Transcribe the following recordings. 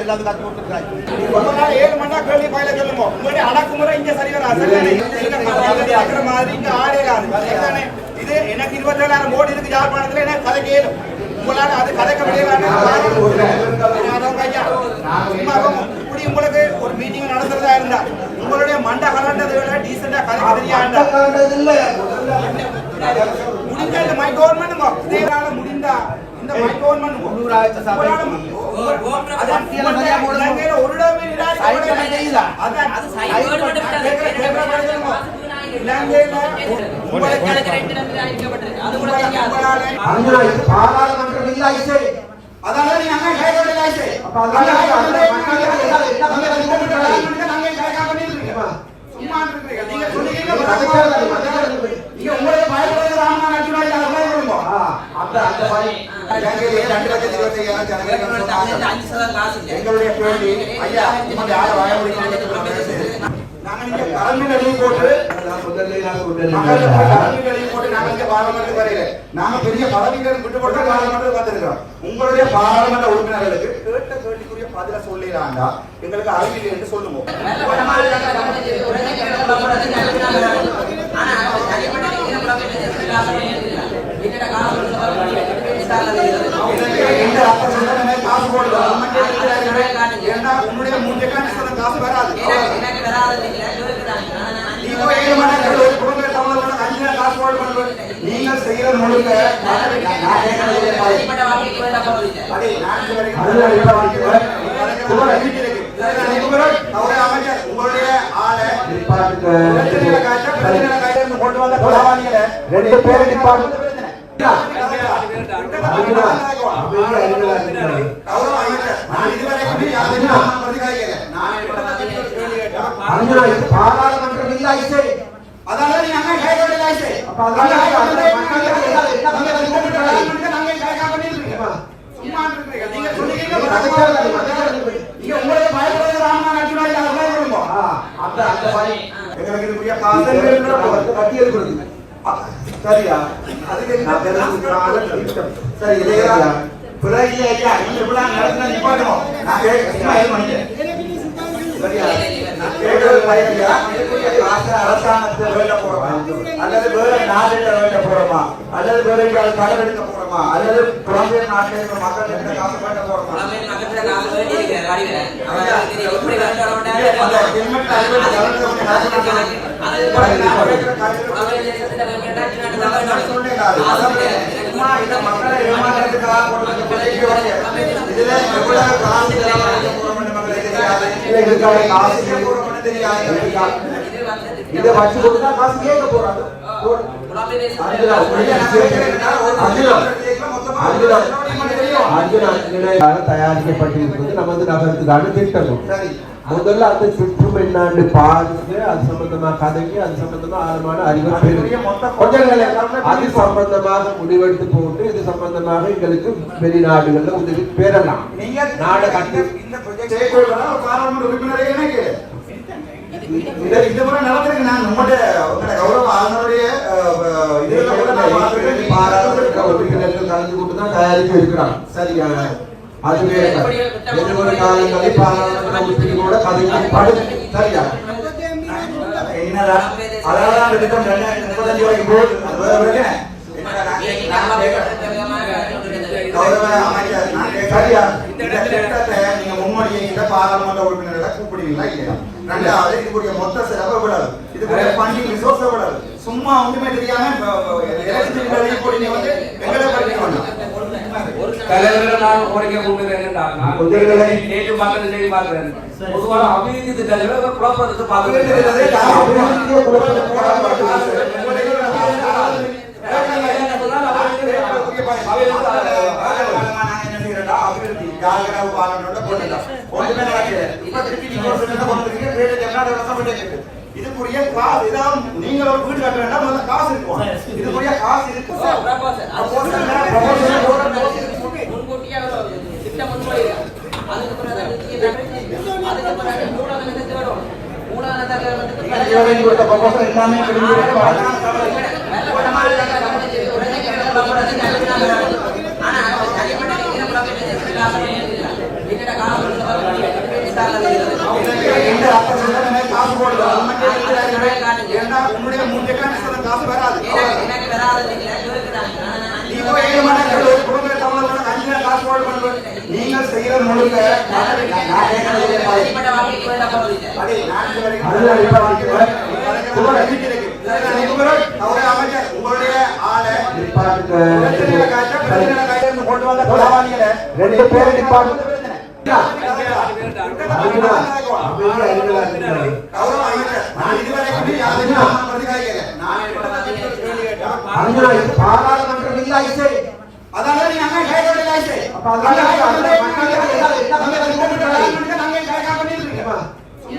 எல்லாத்துக்கும் கத்து கொடுத்துருக்காங்க. ரொம்ப நாள் ஏழு மணி நேரம் கேள்வி பயில சொல்லுங்க. உங்களுடைய அடக்குமுறை இங்க சரி வராது. இங்க மாதிரி. சரிதானே? இது எனக்கு இருபத்தேழாயிரம் கோடி இருக்கு யாழ்ப்பாணத்துல எனக்கு கதைக்கு இயலும். உங்களால அது கதைக்க முடியலான்னு இப்படி உங்களுக்கு ஒரு மீட்டிங் நடத்துறதா இருந்தா உங்களுடைய மண்ட கலண்டதை விட டீசெண்டா கதைக்க தெரியாண்டா முடிஞ்ச மை கவர்மெண்ட் முடிந்தா பாராளுமன்றம் இல்ல ஐசே அதாவது நீங்க அங்க கைவிட லாய்ஸே அப்ப அதனால நாங்க கைகா பண்ணிருக்கீங்க சும்மா இருக்கீங்க நீங்க சொன்னீங்க நாங்க பெரிய பதவிகள் விட்டு போட்டு பாராளுமன்றத்துக்கு வந்திருக்கிறோம். உங்களுடைய பாராளுமன்ற உறுப்பினர்களுக்கு கேட்ட கேள்விக்குரிய பதில சொல்லிடாண்டா எங்களுக்கு அறிவியல் என்று சொல்லுங்க இந்த அப்ப சொன்ன காசு போடுறது உண்மைக்கே இருக்கிறார்கள். ஏன்னா உன்னுடைய மூஞ்சக்கான சொன்ன காசு வராது நீங்க ஏழு மணி நேரம் ஒரு குடும்ப தமிழ் அஞ்சு நேரம் காசு போட பண்ணுவது செய்யற முழுக்க நான் கேட்கறது அதே நான் இது வரைக்கும் அதுல இப்ப வந்து உங்களுடைய வீட்டில் இருக்கு. அவருடைய அமைச்சர் உங்களுடைய ஆளை டிபார்ட்மெண்ட் பிரச்சனைகளை காய்ச்ச, பிரச்சனைகளை காய்ச்ச கொண்டு வந்த கொலவாளிகளை ரெண்டு பேரும் டிபார்ட்மெண்ட் கௌரவ அமைச்சர் நான் இதுவரைக்கும் யாரையும் நான் பிரதிகாரிக்கல. நான் இப்ப கேள்வி கேட்டா அஞ்சனா இது பாராளுமன்றம் இல்ல ஐசே அதனால நீங்க அங்க கைவிட லாய்ஸே. அப்ப அதனால அங்க மக்கள் மக்கள் எல்லாம் என்ன பண்ணி நாங்க நாங்க கைகா பண்ணிருக்கீங்க. சும்மா இருக்கீங்க. நீங்க சொன்னீங்க மதச்சார்பு, மதச்சார்பு. நீங்க உங்களுடைய பயப்படுறது ராமநாத அர்ஜுனாஜி அப்ளை பண்ணுங்க ஆ, அந்த அந்த மாதிரி எங்களுக்கு இதுக்குரிய அந்த காசு வந்து பட்டியல் கொடுங்க சரியா? அதுக்கு சரி இல்லையா பிறகு ஐயா? நடத்தினா நிப்பாட்டுவோம். நான் கேட்க சரியா? கேட்கறது பையன்யா இதுக்குரிய காசு அரசாங்கத்தை வேண்ட போறோமா அல்லது வேற நாடுல வேண்ட போறோமா அல்லது வேற எங்கேயாவது கடன் எடுக்க போறோமா அல்லது புலம்பெயர் நாட்டில் இருக்கிற மக்கள் எந்த காசு வேண்ட போறோமா காசு மக்களை. இதுல எவ்வளவு. இதை வச்சு கொடுத்தா காசு கேட்க போறாங்க. தயாரிக்கப்பட்டிருப்பது நமது நகரத்துக்கான திட்டமும். சரி. முதல்ல அந்த திட்டம் என்னான்னு பாருங்க அது சம்பந்தமா கதைக்கு அது சம்பந்தமா ஆழமான அறிவு. அது சம்பந்தமாக முடிவெடுத்து போட்டு இது சம்பந்தமாக எங்களுக்கு வெளிநாடுகள்ல உதவி பெறலாம். நீங்க நாடு கட்டு இந்த- இந்த முறை நடந்திருக்கு. நான் உங்களுடைய உங்களுடைய கௌரவ ஆளுநருடைய. பாராளுமன்ற கலந்து கொண்டு தான் எதிர்வர காலங்களில் பாராளுமன்ற உறுப்பினர்களோட சரியா? ரெண்டாயிரத்தி முப்பத்தஞ்சு வரைக்கும் அது கௌரவ அமைச்சர் சரியா? இந்த நீங்க முன்மொழியை பாராளுமன்ற உறுப்பினர்களை கூப்பிடுவீங்களா இல்லையா? ரெண்டாவது இதுக்குரிய மொத்த செலவு எவ்வளவு இதுக்குரிய ஃபண்டிங் ரிசோர்ஸ் எவ்வளவு சும்மா ஒண்ணுமே தெரியாம எலக்ட்ரிசிட்டி பில் போட்டு நீங்க வந்து எங்களை படிக்க வேண்டாம் தலைவர்கள் நான் நேற்று பார்க்கறது பார்க்கிறேன். பொதுவான அபிவிருத்தி திட்டங்களை ஒரு அபிவிருத்தியை குழப்பத்தை போடாம இதுக்குரிய காசு இதான். நீங்க ஒரு வீடு கட்ட வேண்டாம் முதல்ல காசு இருக்கும் இதுக்குரிய காசு இருக்கு. Proposal வேற, proposal போடுற முன்கூட்டியே திட்டம் முன்மொழிவு. அதுக்கு பிறகு அது தீர்வு. அதுக்கு பிறகு மூணாவது. மூணாவது எல்லாமே சொல்லுங்க முழுக்க நான் கேட்கறது இல்லை. தனிப்பட்ட வாழ்க்கைக்கு வேண்டாம் போறதில்லை. அடே, நான் இது வரைக்கும் அதுதான் இப்ப வாங்கிக்கிறேன். குமரன் நம்பிக்கை இருக்கு. நான் குமரன், அவரே அமைச்சர், உங்களுடைய ஆளை நிப்பாட்டுங்க. பிரச்சனைகளை காய்ச்ச, பிரச்சனைகளை காய்ச்ச இருந்து கொண்டு வந்த கொலவாளிகளை ரெண்டு பேரும் நிப்பாட்டு. கௌரவ அமைச்சர், நான் இதுவரைக்கும் யாரையும் நான் பிரதிகாரிக்கல. நான் கேள்வி கேட்டேன். அர்ஜுனா, இது பாராளுமன்றம் இல்ல ஐசே. அதால நீங்க அங்க கேட்க வேண்டிய ஆயிடுச்சு. அப்ப அதனால அந்த மக்களுக்கு எல்லாம் என்ன நாங்க சம்பந்தம் இந்த இல்லை. பிரச்சாரத்துக்கு நாங்க கேட்காம பண்ணிருக்கீங்க. சும்மா இருக்கிறீங்க. நீங்க சொன்னீங்க, இது மதச்சார்பு, மதச்சார்பு. நீங்க உங்களை பயப்படுறது ராமநாதன் அர்ஜுனா இல்ல, அதை பயப்படுங்க. ஆ, அந்த அந்த மாதிரி ஆ, அது விதிகளை சரியா? ஒரு பாராளுமன்ற உறுப்பினர் காவாலி என்று சொல்றதுக்கு இது இடம் இல்ல ஏன் உங்களோட பாராளுமன்ற உறுப்பினர் சொல்றது உங்களுக்கு கேட்கல, ராஜீவன்? இதே உங்களோட அமைச்சர் தமிழ்சேகர் சொல்றது கன்சார்ட்ல இருக்கு. ராஜீவன் உங்களை சின்னமாக நாம ஒண்ணு செய்யலாம். அதை கொடுங்க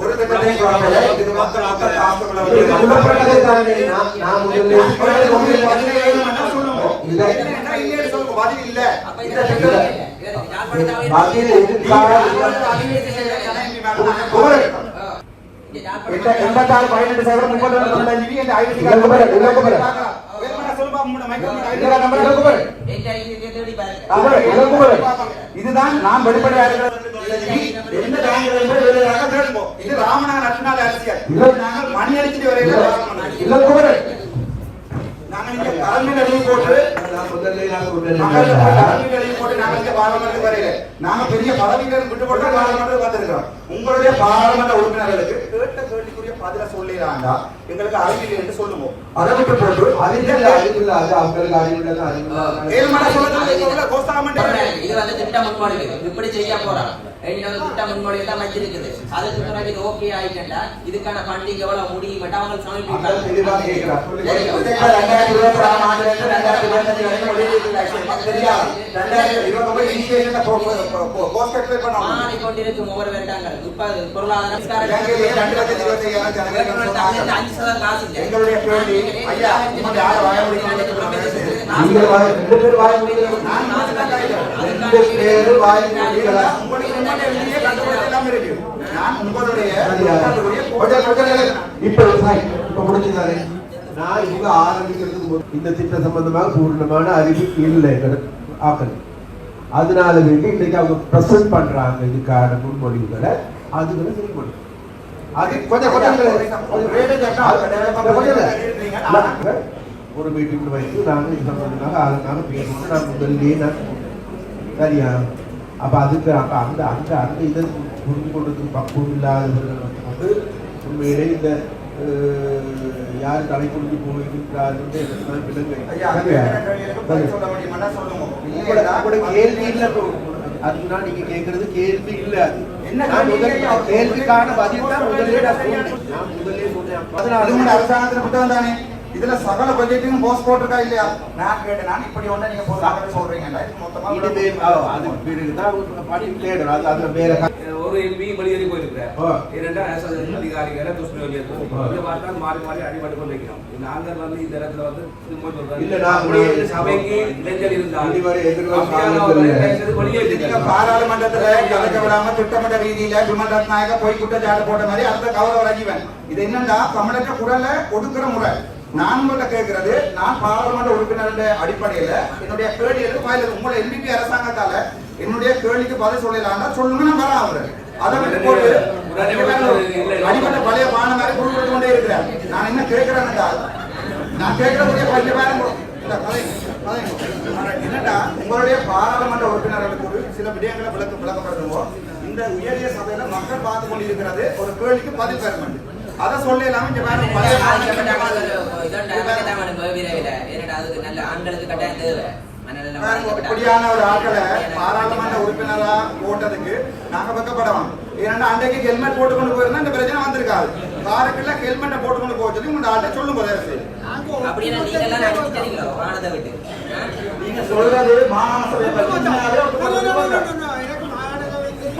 ஒரு திட்டத்தையும் குழப்பல. இது மக்கள் காசுகளை இது வந்து புலப்பட்டதே தானே. நான் முதல்ல மக்கள் உங்களுக்கு பதினேழு நேரம் சொல்லுவோம். என்ன இல்லைன்னு சொல்லுங்க, பதில் இல்ல. இந்த பதில் யாழ்ப்பாணத்தாவே எண்பத்தாறு, பதினெட்டு சதவீதம், முப்பது தொண்ணூத்தஞ்சு, இந்த ஐடி இதுதான் நான் வெளிப்படையாக. எந்த பேங்க்ல வெளியாக தேடுவோம். இது ராமநாதன் அர்ச்சனால அரசியல். நாங்கள் மணி அடிச்சுட்டு வரையில. இல்ல குமரன். நாங்கள் இங்க கலந்து போட்டு வரையில நாங்க பெரிய பதவிகள் விட்டு போட்டு பாராளுமன்றத்துக்கு வந்திருக்கிறோம் உங்களுடைய பாராளுமன்ற உறுப்பினர்களுக்கு கேட்ட கேள்விக்குரிய பதில சொல்லிடாண்டா எங்களுக்கு அறிவியல் என்று சொல்லுவோம். அதை விட்டு போட்டு அறிவில்ல, அதில் அறிவில்ல, அது அவங்களுக்கு சொல்லுறது கோஸ்தாமண்டே இது வந்து திட்ட முன்மொழிவு இப்படி செய்ய போறான் எங்க வந்து திட்ட முன்மொழிவு எல்லாம் வச்சிருக்குது. அதுக்கு பிறகு இது ஓகே ஆயிட்டா இதுக்கான ஃபண்டிங் எவ்வளவு முடியும்? அவங்க அப்ளை பண்ணோம் மாறிக்கொண்டிருக்கும் ஒவ்வொரு வருடங்கள் இப்ப பொருளாதார நான் இப்ப இப்ப நான் இவங்க ஆரம்பிக்கிறதுக்கு இந்த திட்டம் சம்பந்தமாக பூர்ணமான அறிவு இல்லை எங்களுக்கு அதனால வேண்டி இன்னைக்கு அவங்க பிரசன்ட் பண்றாங்க இதுக்கான முன்மொழிவுகளை அதுகளை செயல்படும் அது கொஞ்சம் கொஞ்சம் கொஞ்சம் ஒரு மீட்டிங் வைத்து நாங்கள் இது சம்பந்தமாக அதற்காக பேசணும். நான் முதல்லே நான் சரியா? அப்ப அதுக்கு அப்ப அந்த அந்த அந்த இதை புரிந்து கொண்டதுக்கு பக்குவம் இல்லாதவர்கள் வந்து உண்மையிலே இந்த யார் தலை குடிஞ்சு போயிருக்கிறார்கள் எனக்கு உங்களோட உங்களோட கேள்வி இல்ல. அதுதான் நீங்க கேக்குறது கேள்வி இல்ல? கேள்விக்கான பதில் தான் முதல்ல நான் சொன்னேன். நான் முதல்ல சொன்னேன். அது உங்க அரசாங்கத்துல புத்தகம் தானே இதுல சகல பட்ஜெட்டையும் போஸ்ட் போட்டிருக்கா இல்லையா? நான் கேட்டேன். நான் இப்படி ஒண்ணு நீங்க போட்டு சொல்றீங்க. இது மொத்தமா அது படி தேடணும். அது அதுல வேற ஒரு எம்பி வெளியேறி போயிருக்கிறார் ஆ. இரண்டா அதிகாரிகளை ஆ. இதை பார்த்தா மாறி மாறி அடிபட்டு கொண்டு வைக்கிறோம் நாங்கள் வந்து இந்த இடத்துல வந்து. இல்ல, நான் சபைக்கு இளைஞர் வெளியேற்றிருக்காங்க. பாராளுமன்றத்துல கலக்க விடாம திட்டமிட்ட ரீதியில விமல் ரத்நாயக போய் குற்றச்சாட்டு போட்ட மாதிரி அடுத்த கௌரவ ரஜீவன். இது என்னன்னா தமிழக குரலை ஒடுக்குற முறை. நான் உங்கள்ட்ட கேட்கிறது நான் பாராளுமன்ற உறுப்பினர் அடிப்படையில என்னுடைய கேள்விகளுக்கு பதில் உங்களோட எம்பிபி அரசாங்கத்தால என்னுடைய கேள்விக்கு பதில் சொல்லலாம்னா சொல்லுங்க நான் வரேன் அவரு. அதை விட்டு போட்டு அடிப்பட்ட பழைய பானை மாதிரி குறிப்பிட்டு கொண்டே இருக்கிறேன். நான் என்ன கேட்கிறேன் நான் கேட்கக்கூடிய பஞ்ச பேரம். என்னடா உங்களுடைய பாராளுமன்ற உறுப்பினர்களுக்கு சில விடயங்களை விளக்க விளக்கப்படுத்துவோம் இந்த உயரிய சபையில மக்கள் பார்த்து கொண்டிருக்கிறது ஒரு கேள்விக்கு பதில் பெற வேண்டும். அதை சொல்லலாம் இங்க பாருங்க, பழைய பானை அதுக்கு நல்ல ஆண்களுக்கு கட்டாயம் தேவை இப்படியான ஒரு ஆட்களை பாராளுமன்ற உறுப்பினரா போட்டதுக்கு நாங்க வெக்கப்படலாம் ஏன்னா அன்றைக்கு ஹெல்மெட் போட்டு கொண்டு போயிருந்தா இந்த பிரச்சனை வந்திருக்காது காருக்குள்ள ஹெல்மெட்டை போட்டு கொண்டு போக சொல்லி உங்க ஆட்டை சொல்லும் போதே நீங்க சொல்றது மாகாணசபை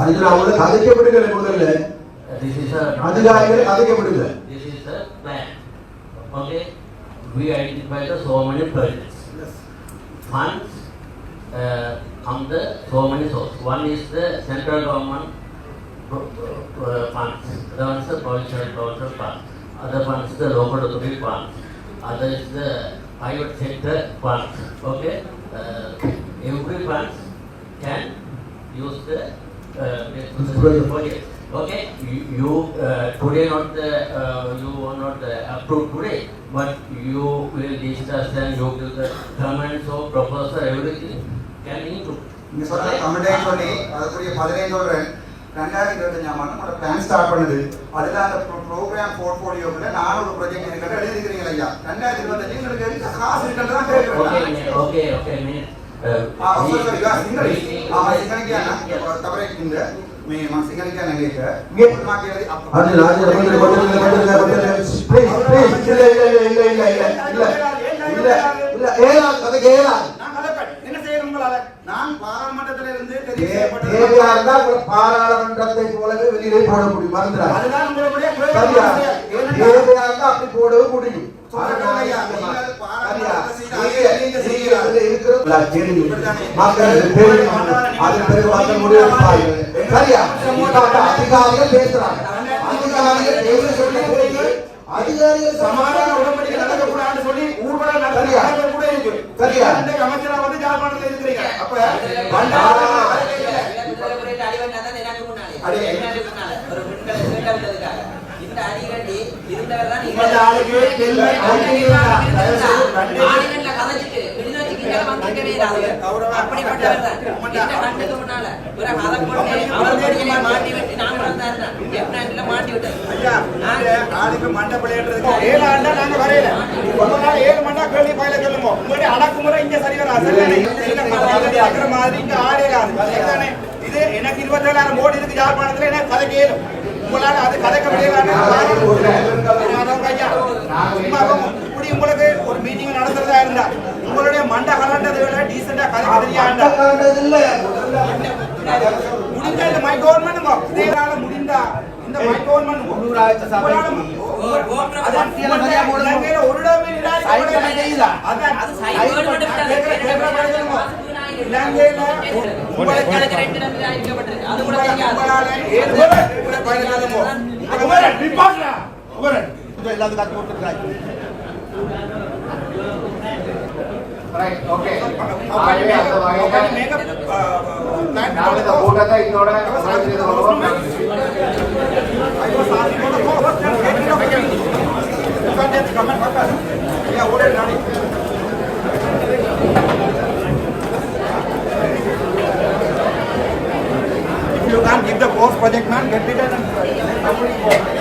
அதுல அவங்க கதைக்கப்படுகிற முதல்ல This is a. அதிகாரிகள் கதைக்கப்படுகிற This is the plan. Okay, we identify the so many projects. Funds uh, from the so many sources. One is the central government uh, funds. Other one is the provincial provincial funds. Other one is the local authority funds. Other is the private sector funds. Okay, uh, every funds can use the uh, Project. project. Okay, you, you uh, today not the uh, you are not uh, approved today, but you will discuss and you give the comments or proposal everything can include. நீங்க சொன்ன கமெண்டே சொல்லி அதுக்குரிய பதினைந்து சொல்றேன் ரெண்டாயிரத்தி இருபத்தஞ்சாம் ஆண்டு உங்களோட பிளான் ஸ்டார்ட் பண்ணுது அதில் அந்த ப்ரோக்ராம் போர்ட்ஃபோலியோவில் நான் ஒரு ப்ரொஜெக்ட் இருக்கிறத எழுதிக்கிறீங்க ஐயா ரெண்டாயிரத்தி இருபத்தஞ்சு உங்களுக்கு எதுக்கு காசு இருக்கிறது தான் கேட்குறேன் ஓகே ஓகே இல்ல இல்ல இல்ல இல்ல தேவையா பாராளுமன்றத்தை போலவே வெளியிலே போட முடியும். மறந்துடா தேவையா இருந்தா அப்படி போடவே முடியும். அதிகாரிகள் பேசுறாங்க. அதிகாரிகள் சமாதான உடன்படிக்கை அடக்குமுறை இங்க சரிவரா மாதிரி இங்க ஆடே இது எனக்கு இருபத்தி ஏழாயிரம் கோடி இருக்கு யாழ்ப்பாணத்துல எனக்கு கதை கேளும் உங்களால அது கதைக்க முடியலான்னு இப்படி உங்களுக்கு ஒரு மீட்டிங் நடத்துறதா இருந்தா உங்களுடைய மண்டை கலண்டதை விட டீசெண்டா கதைக்க தெரியாண்டா முடிந்த இந்த மை கவர்மெண்ட் இதனால முடிந்தா இந்த மை கவர்மெண்ட் உள்ளூராட்சி சபைக்கு ஒரு இடமே நிராகரிக்கப்படவில்லை. அதான் എല്ലാതും കാട്ടി കൊടുത്തിട്ടായി ಊಟದ ಇನ್ನೋಡ ಕಮೆಂಟ್ ಮಾಡ್ತಾರೆ ಓಡಾಡಿ the post project man, get it and